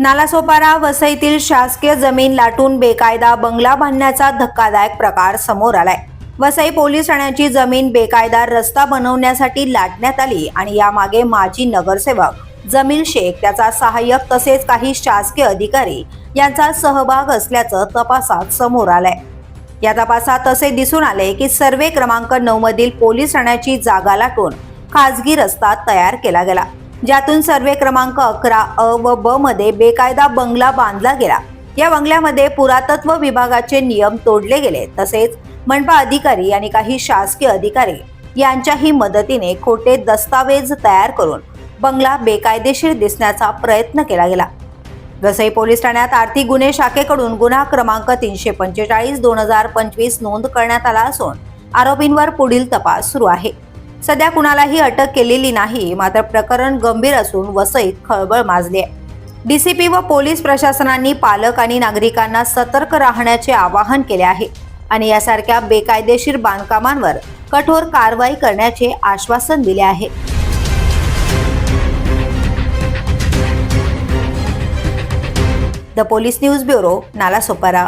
नालासोपारा वसईतील शासकीय जमीन लाटून बेकायदा बंगला बांधण्याचा धक्कादायक प्रकार समोर आलाय. वसई पोलीस ठाण्याची जमीन बेकायदा रस्ता बनवण्यासाठी लाटण्यात आली आणि यामागे माजी नगरसेवक जमील शेख त्याचा सहाय्यक तसेच काही शासकीय अधिकारी यांचा सहभाग असल्याचं तपासात समोर आलंय. या तपासात असे दिसून आले की सर्वे क्रमांक नऊ मधील पोलीस ठाण्याची जागा लाटून खाजगी रस्ता तयार केला गेला. ज्यातून सर्वे क्रमांक अकरा अ व ब मध्ये बेकायदा बंगला बांधला गेला. या बंगल्यामध्ये पुरातत्व विभागाचे नियम तोडले गेले. तसेच मनपा अधिकारी आणि काही शासकीय अधिकारी यांच्याही मदतीने खोटे दस्तावेज तयार करून बंगला बेकायदेशीर दिसण्याचा प्रयत्न केला गेला. वसई पोलीस ठाण्यात आर्थिक गुन्हे शाखेकडून गुन्हा क्रमांक तीनशे पंचेचाळीस दोन हजार पंचवीस नोंद करण्यात आला असून आरोपींवर पुढील तपास सुरू आहे. सध्या कुणालाही अटक केलेली नाही मात्र प्रकरण गंभीर असून वसईत खळबळ माजली आहे डीसीपी व पोलीस प्रशासनांनी पालक आणि नागरिकांना सतर्क राहण्याचे आवाहन केले आहे आणि यासारख्या बेकायदेशीर बांधकामांवर कठोर कारवाई करण्याचे आश्वासन दिले आहे. The police news bureau Nalasopara.